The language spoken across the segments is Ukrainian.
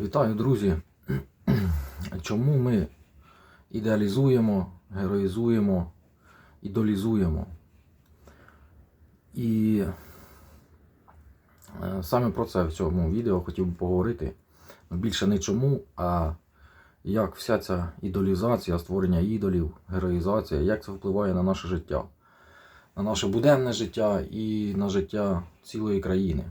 Вітаю, друзі! Чому ми ідеалізуємо, героїзуємо, ідолізуємо? І е, саме про це в цьому відео хотів би поговорити. Ну, Більше не чому, а як вся ця ідолізація, створення ідолів, героїзація, як це впливає на наше життя, на наше буденне життя і на життя цілої країни.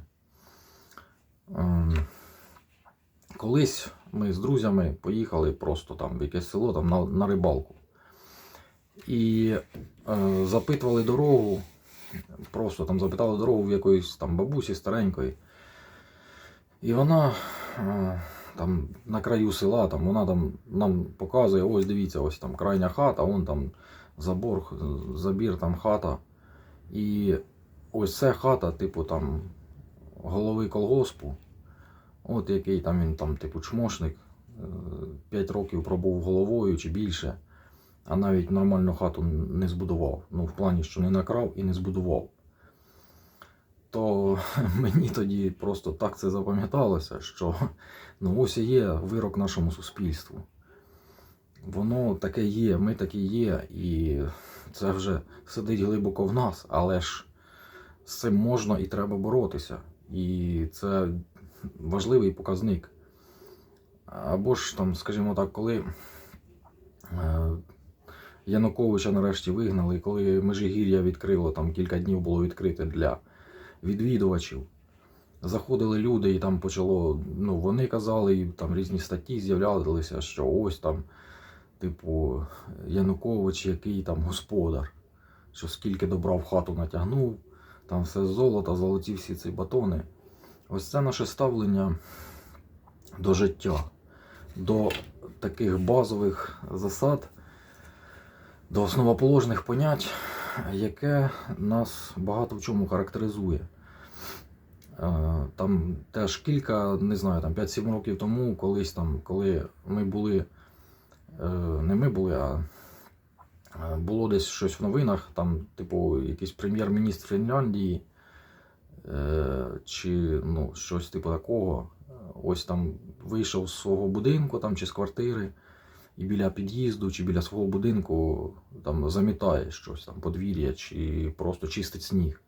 Колись ми з друзями поїхали просто там в якесь село там, на, на рибалку. І е, запитували дорогу, просто там запитали дорогу в якоїсь там бабусі старенької. І вона е, там на краю села, там, вона там нам показує, ось дивіться, ось там крайня хата, вон там забор, забір, там хата. І ось це хата, типу там голови колгоспу. От який там він там, типу, чмошник, 5 років пробув головою чи більше, а навіть нормальну хату не збудував. Ну, в плані, що не накрав і не збудував. То мені тоді просто так це запам'яталося, що ну, ось і є вирок нашому суспільству. Воно таке є, ми такі є, і це вже сидить глибоко в нас, але ж з цим можна і треба боротися. І це важливий показник. Або ж там, скажімо так, коли е, Януковича нарешті вигнали, коли Межигір'я відкрило, там кілька днів було відкрите для відвідувачів. Заходили люди, і там почало, ну вони казали, і там різні статті з'являлися, що ось там, типу, Янукович, який там господар, що скільки добра в хату натягнув, там все золото, золоті всі ці батони. Ось це наше ставлення до життя, до таких базових засад, до основоположних понять, яке нас багато в чому характеризує. Е, Там теж кілька, не знаю, там 5-7 років тому, колись там, коли ми були, е, не ми були, а е, було десь щось в новинах, там, типу, якийсь прем'єр-міністр Фінляндії чи ну, щось типу такого. Ось там вийшов з свого будинку там, чи з квартири, і біля під'їзду, чи біля свого будинку там замітає щось, там, подвір'я, чи просто чистить сніг.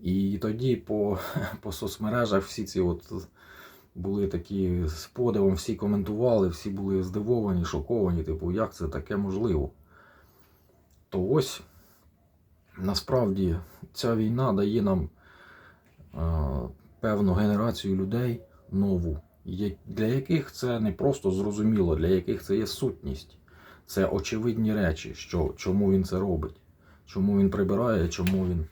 І тоді по, по соцмережах всі ці от були такі з подивом, всі коментували, всі були здивовані, шоковані, типу, як це таке можливо. То ось насправді ця війна дає нам е, певну генерацію людей нову, для яких це не просто зрозуміло, для яких це є сутність. Це очевидні речі, що, чому він це робить, чому він прибирає, чому він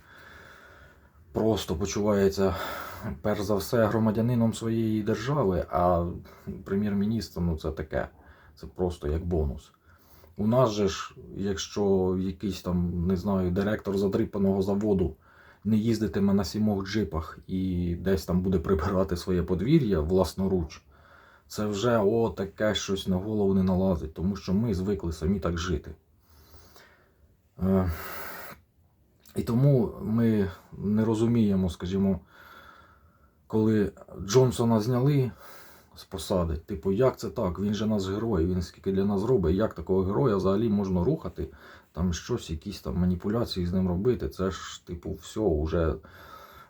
просто почувається перш за все громадянином своєї держави, а прем'єр-міністром ну, це таке. Це просто як бонус. У нас же ж, якщо якийсь там, не знаю, директор задрипаного заводу не їздитиме на сімох джипах і десь там буде прибирати своє подвір'я власноруч, це вже о, таке щось на голову не налазить, тому що ми звикли самі так жити. Е, і тому ми не розуміємо, скажімо, коли Джонсона зняли з посади, типу, як це так? Він же наш герой, він скільки для нас робить, як такого героя взагалі можна рухати, там щось, якісь там маніпуляції з ним робити. Це ж, типу, все, вже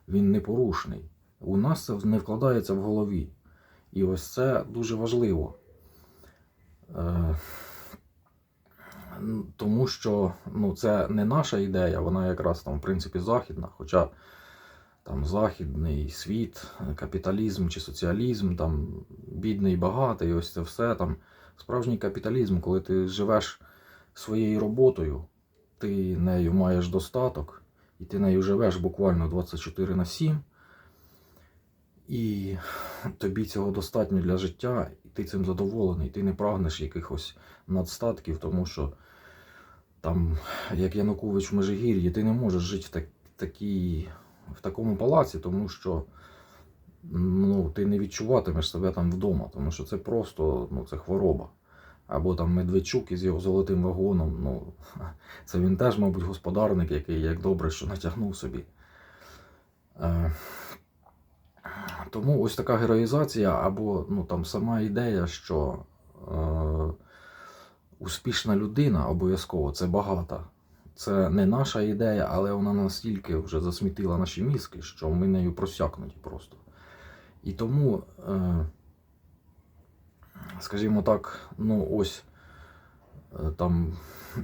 він непорушний. У нас це не вкладається в голові. І ось це дуже важливо. Е, Тому що ну, це не наша ідея, вона якраз там, в принципі, західна. Хоча там західний світ, капіталізм чи соціалізм, там бідний, багатий, ось це все там. Справжній капіталізм, коли ти живеш своєю роботою, ти нею маєш достаток, і ти нею живеш буквально 24 на 7. І тобі цього достатньо для життя, і ти цим задоволений, ти не прагнеш якихось надстатків, тому що там, як Янукович в Межигір'ї, ти не можеш жити в, так, такій, в такому палаці, тому що ну, ти не відчуватимеш себе там вдома, тому що це просто ну, це хвороба. Або там Медведчук із його золотим вагоном. Ну, це він теж, мабуть, господарник, який як добре, що натягнув собі. Е, Тому ось така героїзація, або ну, там сама ідея, що е, успішна людина обов'язково це багата. Це не наша ідея, але вона настільки вже засмітила наші мізки, що ми нею просякнуті просто. І тому, е, скажімо так, ну ось е, там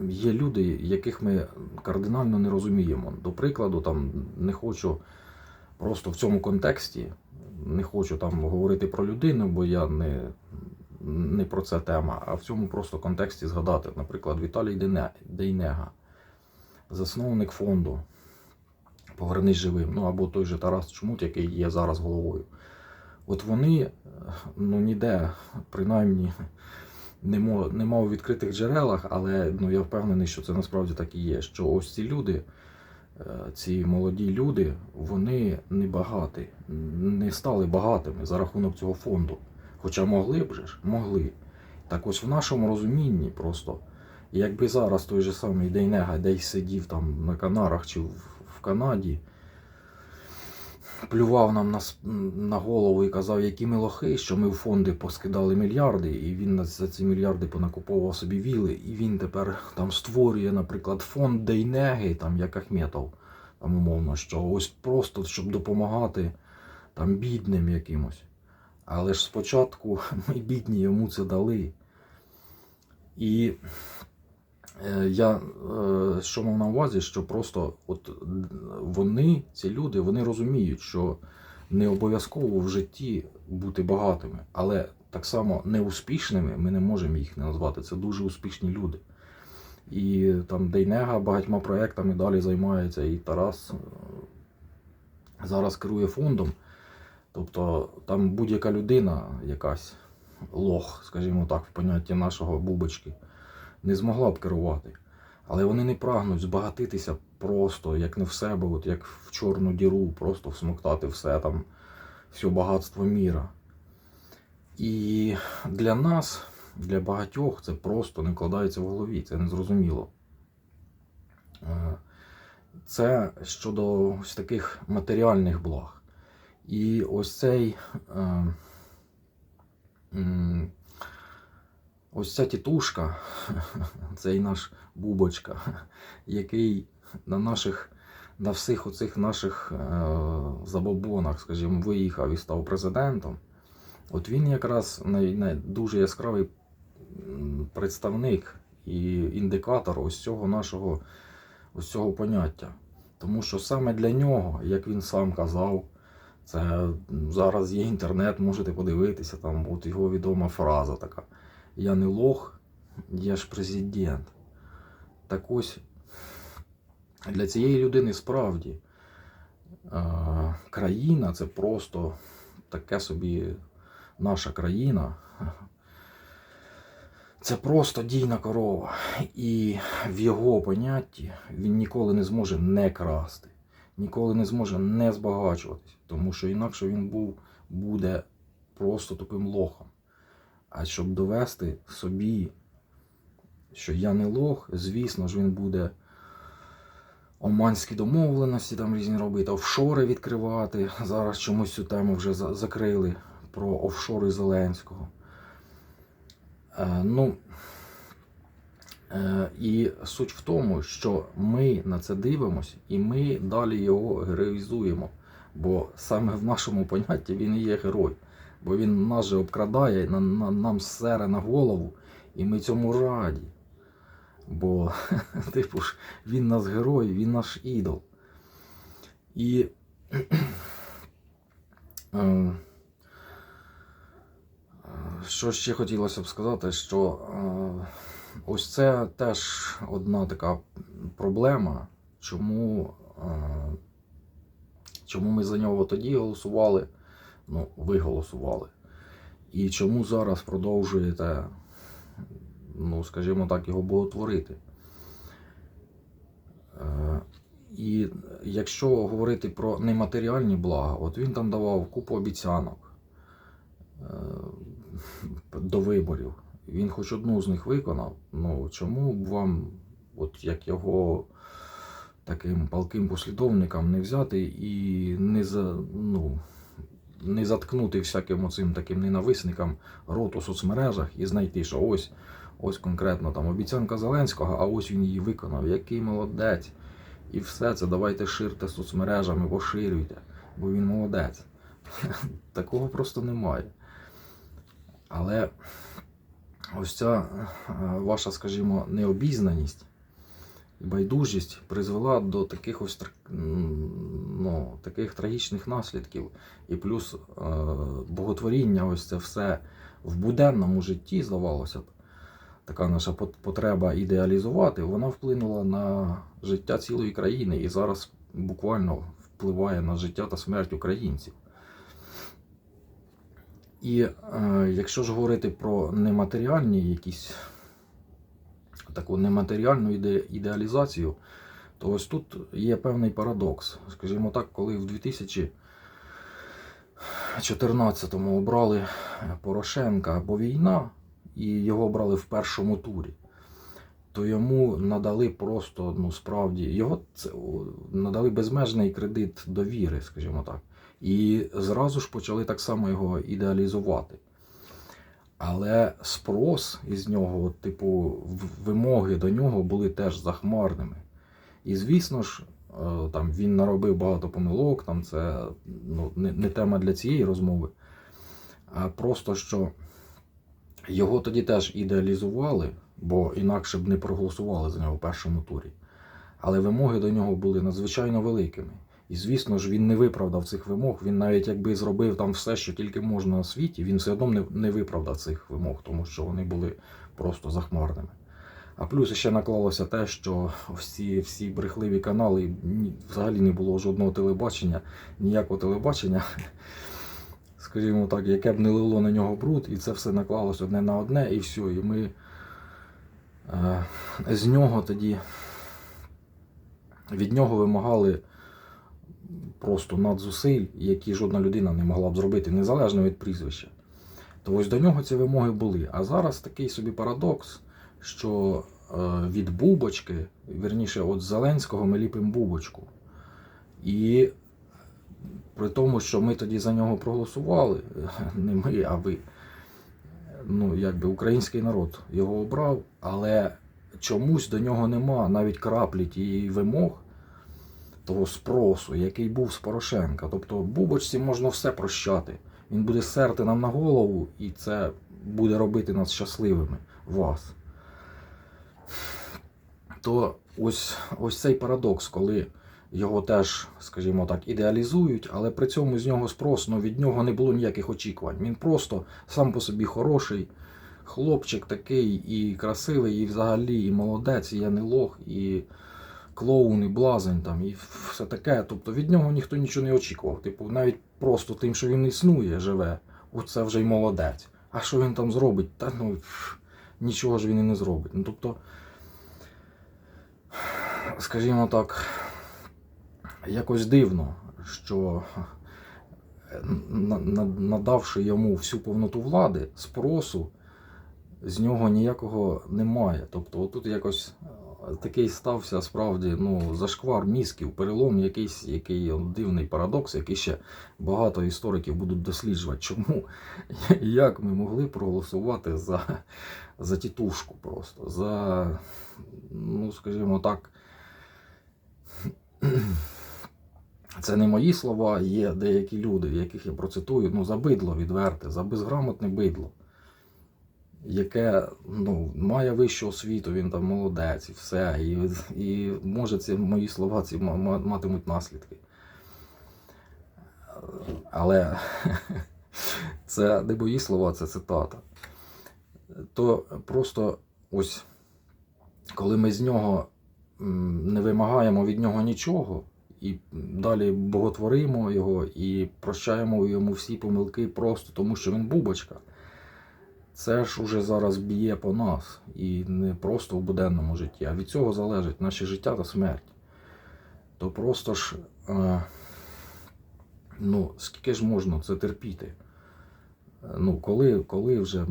є люди, яких ми кардинально не розуміємо. До прикладу, там не хочу просто в цьому контексті, не хочу там говорити про людину, бо я не, не про це тема, а в цьому просто контексті згадати, наприклад, Віталій Дейнега, засновник фонду Повернись живим, ну або той же Тарас Чмут, який є зараз головою. От вони е, ну ніде, принаймні, нема, нема у відкритих джерелах, але ну, я впевнений, що це насправді так і є. Що ось ці люди, е, ці молоді люди, вони не багаті, не стали багатими за рахунок цього фонду. Хоча могли б же ж, могли. Так ось в нашому розумінні просто, якби зараз той же самий Дейнега десь сидів там на Канарах чи в, в Канаді, плював нам на, на голову і казав, які ми лохи, що ми в фонди поскидали мільярди, і він за ці мільярди понакуповував собі віли, і він тепер там створює, наприклад, фонд Дейнеги, там як Ахметов, там умовно, що ось просто щоб допомагати там бідним якимось. Але ж спочатку ми бідні йому це дали. І я е, що мав на увазі, що просто от вони, ці люди, вони розуміють, що не обов'язково в житті бути багатими, але так само неуспішними ми не можемо їх не назвати. Це дуже успішні люди. І там Дейнега багатьма проектами далі займається, і Тарас е, зараз керує фондом. Тобто там будь-яка людина, якась лох, скажімо так, в понятті нашого бубочки, не змогла б керувати. Але вони не прагнуть збагатитися просто, як не в себе, от як в чорну діру, просто всмоктати все там, все багатство міра. І для нас, для багатьох, це просто не вкладається в голові, це незрозуміло. Е, Це щодо ось таких матеріальних благ. І ось цей. Е, ось ця тітушка, цей наш бубочка, який на наших, на всіх оцих наших е, забобонах, скажімо, виїхав і став президентом. От він якраз дуже яскравий представник і індикатор ось цього нашого ось цього поняття. Тому що саме для нього, як він сам казав, це зараз є інтернет, можете подивитися, там от його відома фраза така. Я не лох, я ж президент. Так ось для цієї людини справді країна це просто таке собі наша країна. Це просто дійна корова. І в його понятті він ніколи не зможе не красти, ніколи не зможе не збагачуватись, тому що інакше він був, буде просто тупим лохом. А щоб довести собі, що я не лох, звісно ж, він буде оманські домовленості там різні робити, офшори відкривати. Зараз чомусь цю тему вже закрили про офшори Зеленського. Е, ну, е, і суть в тому, що ми на це дивимося і ми далі його героїзуємо. Бо саме в нашому понятті він і є герой. Бо він нас же обкрадає, на, на, нам сере на голову, і ми цьому раді. Бо, типу ж, він наш герой, він наш ідол. І е, що ще хотілося б сказати, що е, ось це теж одна така проблема, чому, е, чому ми за нього тоді голосували, ну, ви голосували. І чому зараз продовжуєте, ну, скажімо так, його боготворити. Е, І якщо говорити про нематеріальні блага, от він там давав купу обіцянок е, до виборів. Він хоч одну з них виконав. Ну чому б вам, от як його таким палким послідовникам, не взяти і не за, ну, не заткнути всяким оцим таким ненависникам рот у соцмережах і знайти, що ось, ось конкретно там обіцянка Зеленського, а ось він її виконав. Який молодець. І все це давайте ширте соцмережами, поширюйте, бо він молодець. Такого просто немає. Але ось ця е, ваша, скажімо, необізнаність байдужість призвела до таких ось ну, таких трагічних наслідків. І плюс е, боготворіння, ось це все в буденному житті, здавалося б, така наша потреба ідеалізувати, вона вплинула на життя цілої країни і зараз буквально впливає на життя та смерть українців. І е, якщо ж говорити про нематеріальні якісь таку нематеріальну іде, ідеалізацію, то ось тут є певний парадокс. Скажімо так, коли в 2014-му обрали Порошенка або війна, і його обрали в першому турі, то йому надали просто, ну справді, його це, надали безмежний кредит довіри, скажімо так. І зразу ж почали так само його ідеалізувати. Але спрос із нього, от, типу, вимоги до нього були теж захмарними. І звісно ж, е, там він наробив багато помилок, там це ну, не, не тема для цієї розмови, а просто що його тоді теж ідеалізували, бо інакше б не проголосували за нього в першому турі. Але вимоги до нього були надзвичайно великими. І звісно ж, він не виправдав цих вимог. Він навіть якби зробив там все, що тільки можна на світі, він все одно не, виправдав цих вимог, тому що вони були просто захмарними. А плюс ще наклалося те, що всі, всі брехливі канали взагалі не було жодного телебачення, ніякого телебачення, скажімо так, яке б не лило на нього бруд, і це все наклалося одне на одне, і все. І ми е, з нього тоді від нього вимагали просто надзусиль, які жодна людина не могла б зробити, незалежно від прізвища. То ось до нього ці вимоги були. А зараз такий собі парадокс, що е, від бубочки, вірніше, від Зеленського ми ліпимо бубочку. І при тому, що ми тоді за нього проголосували, не ми, а ви. Ну, якби український народ його обрав, але чомусь до нього нема навіть краплі тієї вимог, того спросу, який був з Порошенка. Тобто Бубочці можна все прощати. Він буде серти нам на голову, і це буде робити нас щасливими, вас. То ось, ось цей парадокс, коли його теж, скажімо так, ідеалізують, але при цьому з нього спрос, ну від нього не було ніяких очікувань. Він просто сам по собі хороший хлопчик такий і красивий, і взагалі, і молодець, і я не лох, і клоун, і блазень там, і все таке. Тобто від нього ніхто нічого не очікував. Tипу, навіть просто тим, що він існує, живе, оце вже й молодець. А що він там зробить? Та ну нічого ж він і не зробить. Ну тобто, скажімо так, якось дивно, що на- на- надавши йому всю повноту влади, спросу, з нього ніякого немає. Тобто, отут якось такий стався справді ну, зашквар мізків, перелом, якийсь який дивний парадокс, який ще багато істориків будуть досліджувати. Чому як ми могли проголосувати за, за тітушку просто, за, ну, скажімо так. Це не мої слова, є деякі люди, яких я процитую, ну, за бидло відверте, за безграмотне бидло, яке ну, має вищу освіту, він там молодець і все. І, і може ці мої слова ці ма- ма- матимуть наслідки. Але це не мої слова, це цитата. То просто ось коли ми з нього не вимагаємо від нього нічого, і далі боготворимо його і прощаємо йому всі помилки просто тому, що він бубочка. Це ж уже зараз б'є по нас. І не просто в буденному житті, а від цього залежить наше життя та смерть. То просто ж, е, ну, скільки ж можна це терпіти? Ну, коли, коли вже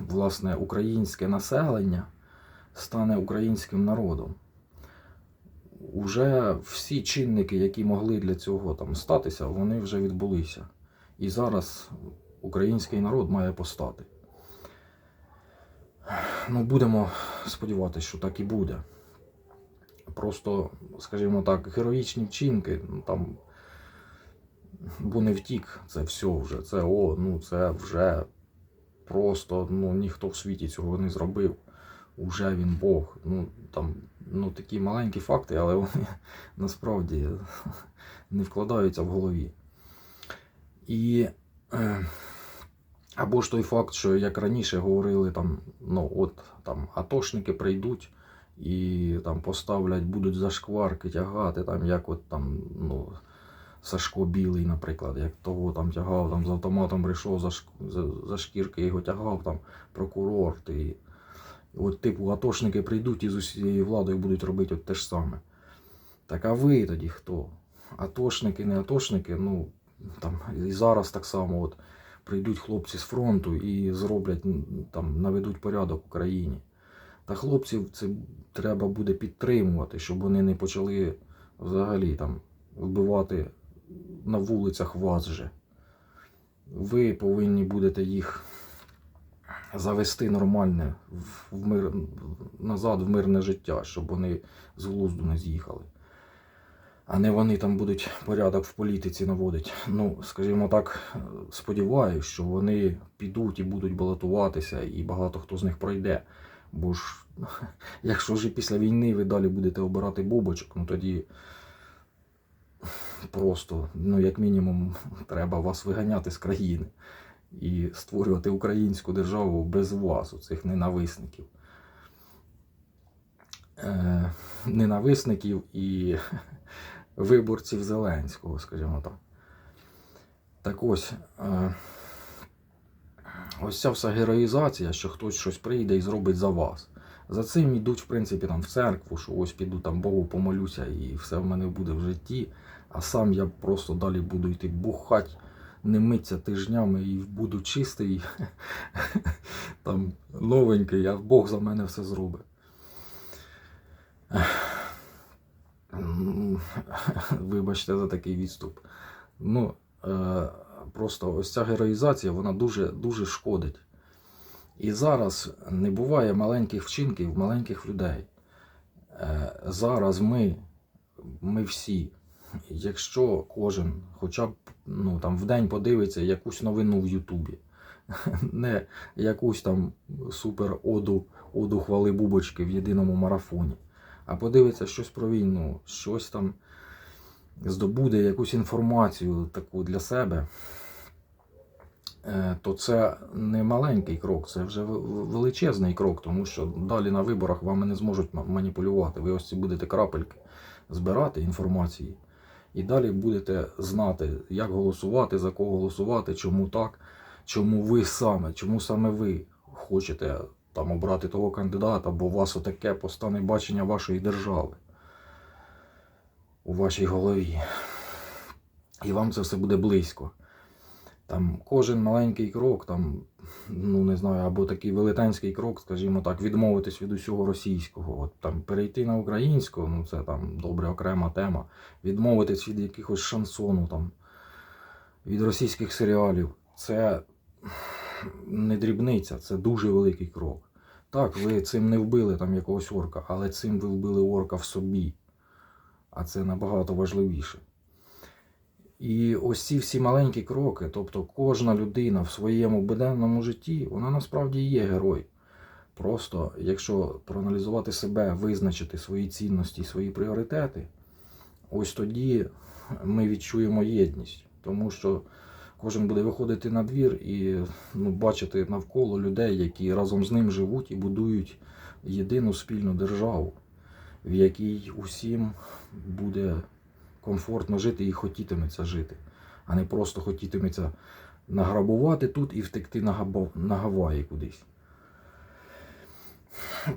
власне українське населення стане українським народом? Уже всі чинники, які могли для цього там статися, вони вже відбулися. І зараз український народ має постати. Ну, будемо сподіватися, що так і буде. Просто, скажімо так, героїчні вчинки, ну там. Бо не втік, це все вже. Це о, ну це вже просто ну, ніхто в світі цього не зробив. Уже він Бог. Ну, там, ну, такі маленькі факти, але вони насправді не вкладаються в голові. І е, або ж той факт, що як раніше говорили, там, ну от там атошники прийдуть і там поставлять, будуть зашкварки тягати, там, як от там, ну, Сашко Білий, наприклад, як того там тягав, там з автоматом прийшов за, за, за шкірки, його тягав там прокурор. І, от, типу, атошники прийдуть і з усією владою будуть робити от те ж саме. Так а ви тоді хто? Атошники, не атошники, ну там і зараз так само от, прийдуть хлопці з фронту і зроблять, там, наведуть порядок в Україні. Та хлопців це треба буде підтримувати, щоб вони не почали взагалі там вбивати на вулицях вас же. Ви повинні будете їх завести нормальне в мир, назад в мирне життя, щоб вони з глузду не з'їхали. А не вони там будуть порядок в політиці наводити. Ну, скажімо так, сподіваюся, що вони підуть і будуть балотуватися, і багато хто з них пройде. Бо ж, якщо вже після війни ви далі будете обирати бубочок, ну тоді просто, ну, як мінімум, треба вас виганяти з країни і створювати українську державу без вас, у цих ненависників. Е, ненависників і виборців Зеленського, скажімо так. Так ось, е, ось ця вся героїзація, що хтось щось прийде і зробить за вас. За цим йдуть, в принципі, там в церкву, що ось піду там Богу помолюся і все в мене буде в житті. А сам я просто далі буду йти бухать, не митися тижнями і буду чистий, там новенький, а Бог за мене все зробить. Вибачте за такий відступ. Ну, е, просто ось ця героїзація, вона дуже, дуже шкодить. І зараз не буває маленьких вчинків маленьких людей. Е, зараз ми, ми всі, якщо кожен хоча б ну, там, в день подивиться якусь новину в Ютубі, не якусь там супер оду, оду хвали бубочки в єдиному марафоні, а подивиться щось про війну, щось там здобуде якусь інформацію таку для себе, е, то це не маленький крок, це вже величезний крок, тому що далі на виборах вами не зможуть маніпулювати. Ви ось ці будете крапельки збирати інформації. І далі будете знати, як голосувати, за кого голосувати, чому так, чому ви саме, чому саме ви хочете там обрати того кандидата, бо у вас отаке постане бачення вашої держави у вашій голові. І вам це все буде близько. Там кожен маленький крок, там, ну не знаю, або такий велетенський крок, скажімо так, відмовитись від усього російського. От там перейти на українську, ну це там добре окрема тема. Відмовитись від якихось шансону, там, від російських серіалів. Це не дрібниця, це дуже великий крок. Так, ви цим не вбили там якогось орка, але цим ви вбили орка в собі. А це набагато важливіше. І ось ці всі маленькі кроки, тобто кожна людина в своєму буденному житті, вона насправді є герой. Просто якщо проаналізувати себе, визначити свої цінності, свої пріоритети, ось тоді ми відчуємо єдність. Тому що кожен буде виходити на двір і ну, бачити навколо людей, які разом з ним живуть і будують єдину спільну державу, в якій усім буде комфортно жити і хотітиметься жити, а не просто хотітиметься награбувати тут і втекти на, Габо- на Гаваї кудись.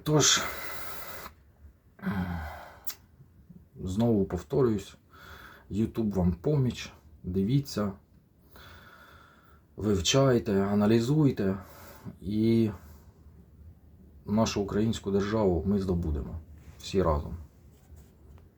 Тож, знову повторююсь, YouTube вам поміч, дивіться, вивчайте, аналізуйте і нашу українську державу ми здобудемо всі разом.